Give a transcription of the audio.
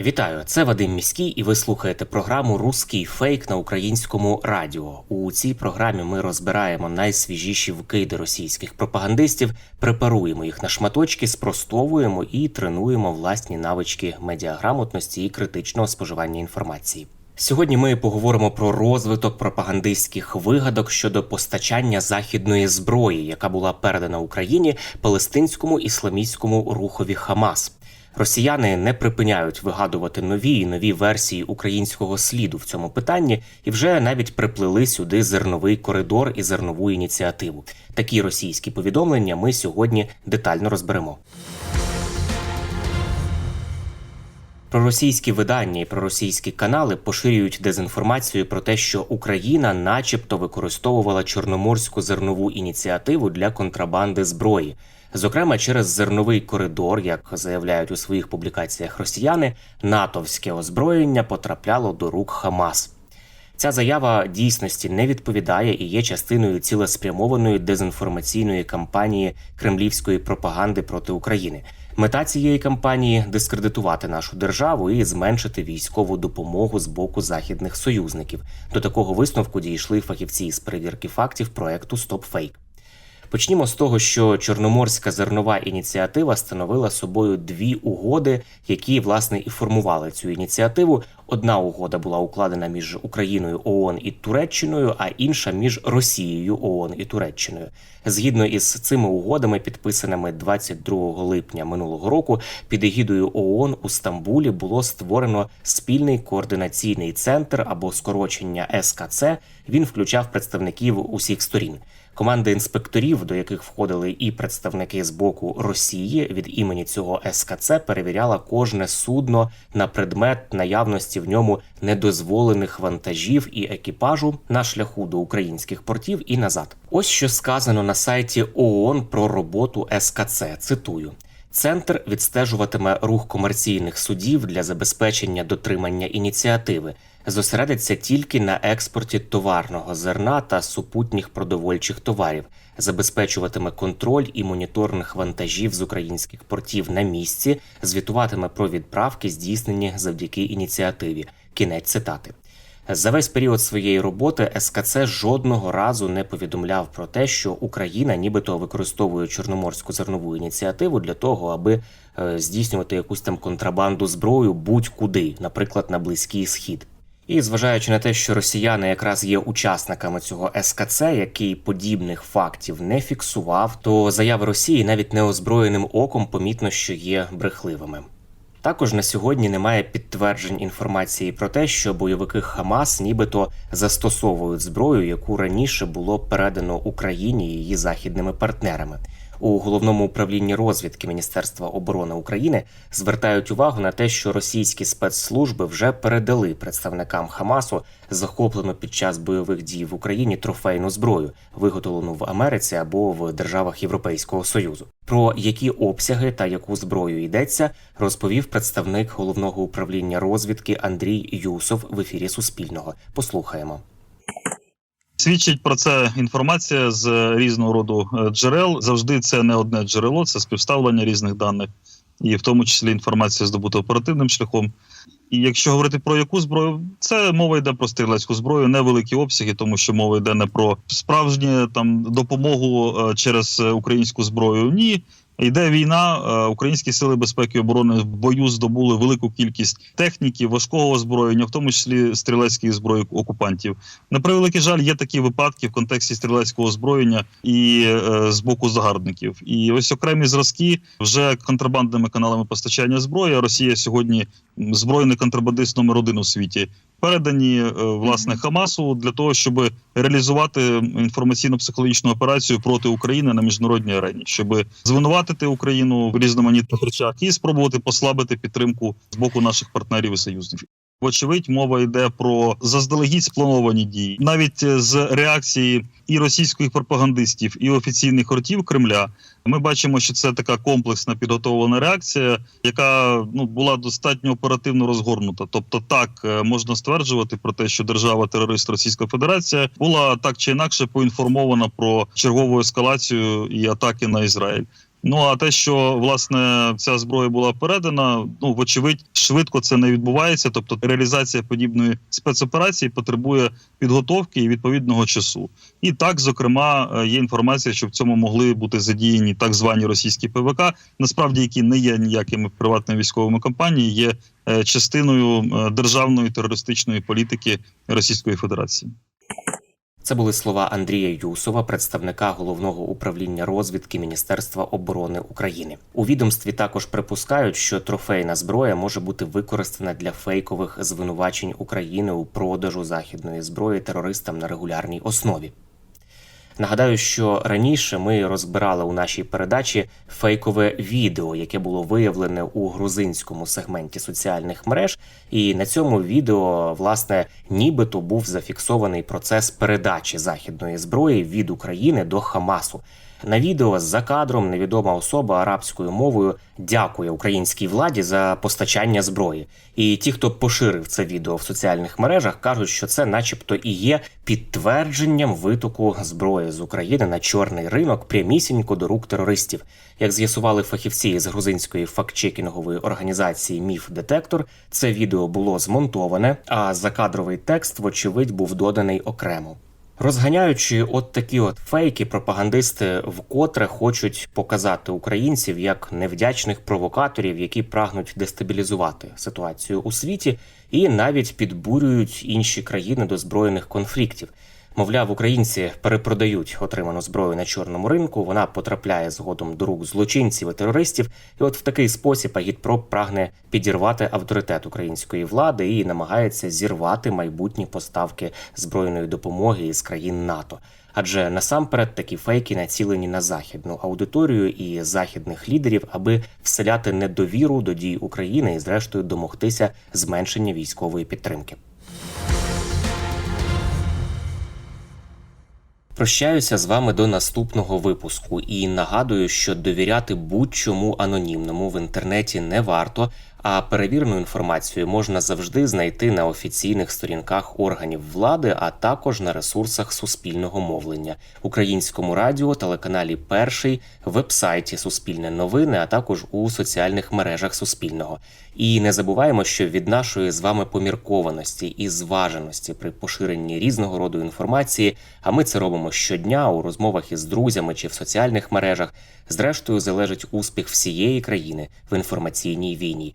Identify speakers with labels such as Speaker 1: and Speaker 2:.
Speaker 1: Вітаю, це Вадим Міський, і ви слухаєте програму Руський фейк на українському радіо. У цій програмі ми розбираємо найсвіжіші вкиди російських пропагандистів, препаруємо їх на шматочки, спростовуємо і тренуємо власні навички медіаграмотності і критичного споживання інформації. Сьогодні ми поговоримо про розвиток пропагандистських вигадок щодо постачання західної зброї, яка була передана Україні палестинському ісламістському рухові Хамас. Росіяни не припиняють вигадувати нові і нові версії українського сліду в цьому питанні і вже навіть приплели сюди зерновий коридор і зернову ініціативу. Такі російські повідомлення ми сьогодні детально розберемо. Проросійські видання і проросійські канали поширюють дезінформацію про те, що Україна, начебто, використовувала чорноморську зернову ініціативу для контрабанди зброї. Зокрема, через зерновий коридор, як заявляють у своїх публікаціях росіяни, натовське озброєння потрапляло до рук Хамас. Ця заява дійсності не відповідає і є частиною цілеспрямованої дезінформаційної кампанії кремлівської пропаганди проти України. Мета цієї кампанії дискредитувати нашу державу і зменшити військову допомогу з боку західних союзників. До такого висновку дійшли фахівці з перевірки фактів проекту StopFake. Почнімо з того, що Чорноморська зернова ініціатива становила собою дві угоди, які власне і формували цю ініціативу. Одна угода була укладена між Україною, ООН і Туреччиною, а інша між Росією, ООН і Туреччиною. Згідно із цими угодами, підписаними 22 липня минулого року, під егідою ООН у Стамбулі було створено спільний координаційний центр або скорочення СКЦ. Він включав представників усіх сторін. Команди інспекторів, до яких входили і представники з боку Росії від імені цього СКЦ, перевіряла кожне судно на предмет наявності в ньому недозволених вантажів і екіпажу на шляху до українських портів і назад. Ось що сказано на сайті ООН про роботу СКЦ. Цитую. Центр відстежуватиме рух комерційних судів для забезпечення дотримання ініціативи, зосередиться тільки на експорті товарного зерна та супутніх продовольчих товарів, забезпечуватиме контроль і моніторинг вантажів з українських портів на місці, звітуватиме про відправки, здійснені завдяки ініціативі. Кінець цитати. За весь період своєї роботи СКЦ жодного разу не повідомляв про те, що Україна нібито використовує чорноморську зернову ініціативу для того, аби е, здійснювати якусь там контрабанду зброю будь-куди, наприклад, на Близький Схід. І зважаючи на те, що росіяни якраз є учасниками цього СКЦ, який подібних фактів не фіксував, то заяви Росії навіть неозброєним оком помітно, що є брехливими. Також на сьогодні немає підтверджень інформації про те, що бойовики Хамас нібито застосовують зброю, яку раніше було передано Україні і її західними партнерами. У головному управлінні розвідки Міністерства оборони України звертають увагу на те, що російські спецслужби вже передали представникам Хамасу захоплену під час бойових дій в Україні трофейну зброю, виготовлену в Америці або в державах Європейського союзу. Про які обсяги та яку зброю йдеться, розповів представник головного управління розвідки Андрій Юсов в ефірі Суспільного. Послухаємо.
Speaker 2: Свідчить про це інформація з різного роду е, джерел. Завжди це не одне джерело, це співставлення різних даних, і в тому числі інформація здобута оперативним шляхом. І якщо говорити про яку зброю, це мова йде про стрілецьку зброю, невеликі обсяги, тому що мова йде не про справжню там допомогу е, через е, українську зброю. Ні, Йде війна, е, українські сили безпеки і оборони в бою здобули велику кількість техніки, важкого озброєння, в тому числі стрілецької зброї окупантів. На превеликий жаль, є такі випадки в контексті стрілецького озброєння і е, з боку загарбників. І ось окремі зразки вже контрабандними каналами постачання зброї. Росія сьогодні збройний контрабандист номер один у світі. Передані е, власне Хамасу для того, щоб реалізувати інформаційно-психологічну операцію проти України на міжнародній арені, щоб звинуватити Україну в різноманітних речах і спробувати послабити підтримку з боку наших партнерів і союзників. Вочевидь, мова йде про заздалегідь сплановані дії, навіть е, з реакції і російських пропагандистів, і офіційних ротів Кремля. Ми бачимо, що це така комплексна підготовлена реакція, яка ну була достатньо оперативно розгорнута. Тобто, так е, можна стверджувати про те, що держава-терорист Російська Федерація була так чи інакше поінформована про чергову ескалацію і атаки на Ізраїль. Ну а те, що власне ця зброя була передана, ну вочевидь, швидко це не відбувається. Тобто реалізація подібної спецоперації потребує підготовки і відповідного часу. І так, зокрема, е, є інформація, що в цьому могли бути задіяні так звані російські ПВК, насправді які не є ніякими приватними військовими компаніями, є е, частиною е, державної терористичної політики Російської Федерації.
Speaker 1: Це були слова Андрія Юсова, представника головного управління розвідки Міністерства оборони України. У відомстві також припускають, що трофейна зброя може бути використана для фейкових звинувачень України у продажу західної зброї терористам на регулярній основі. Нагадаю, що раніше ми розбирали у нашій передачі фейкове відео, яке було виявлене у грузинському сегменті соціальних мереж, і на цьому відео, власне, нібито був зафіксований процес передачі західної зброї від України до Хамасу. На відео за кадром невідома особа арабською мовою дякує українській владі за постачання зброї. І ті, хто поширив це відео в соціальних мережах, кажуть, що це, начебто, і є підтвердженням витоку зброї з України на чорний ринок прямісінько до рук терористів. Як з'ясували фахівці з грузинської фактчекінгової організації Міф Детектор, це відео було змонтоване, а закадровий текст, вочевидь, був доданий окремо. Розганяючи от такі от фейки, пропагандисти вкотре хочуть показати українців як невдячних провокаторів, які прагнуть дестабілізувати ситуацію у світі, і навіть підбурюють інші країни до збройних конфліктів. Мовляв, українці перепродають отриману зброю на чорному ринку. Вона потрапляє згодом до рук злочинців і терористів. І от в такий спосіб Агітпроп прагне підірвати авторитет української влади і намагається зірвати майбутні поставки збройної допомоги із країн НАТО. Адже насамперед такі фейки націлені на західну аудиторію і західних лідерів, аби вселяти недовіру до дій України і, зрештою, домогтися зменшення військової підтримки. Прощаюся з вами до наступного випуску і нагадую, що довіряти будь-чому анонімному в інтернеті не варто. А перевірену інформацію можна завжди знайти на офіційних сторінках органів влади, а також на ресурсах суспільного мовлення, українському радіо, телеканалі Перший, вебсайті Суспільне новини, а також у соціальних мережах Суспільного. І не забуваємо, що від нашої з вами поміркованості і зваженості при поширенні різного роду інформації, а ми це робимо щодня у розмовах із друзями чи в соціальних мережах. Зрештою, залежить успіх всієї країни в інформаційній війні.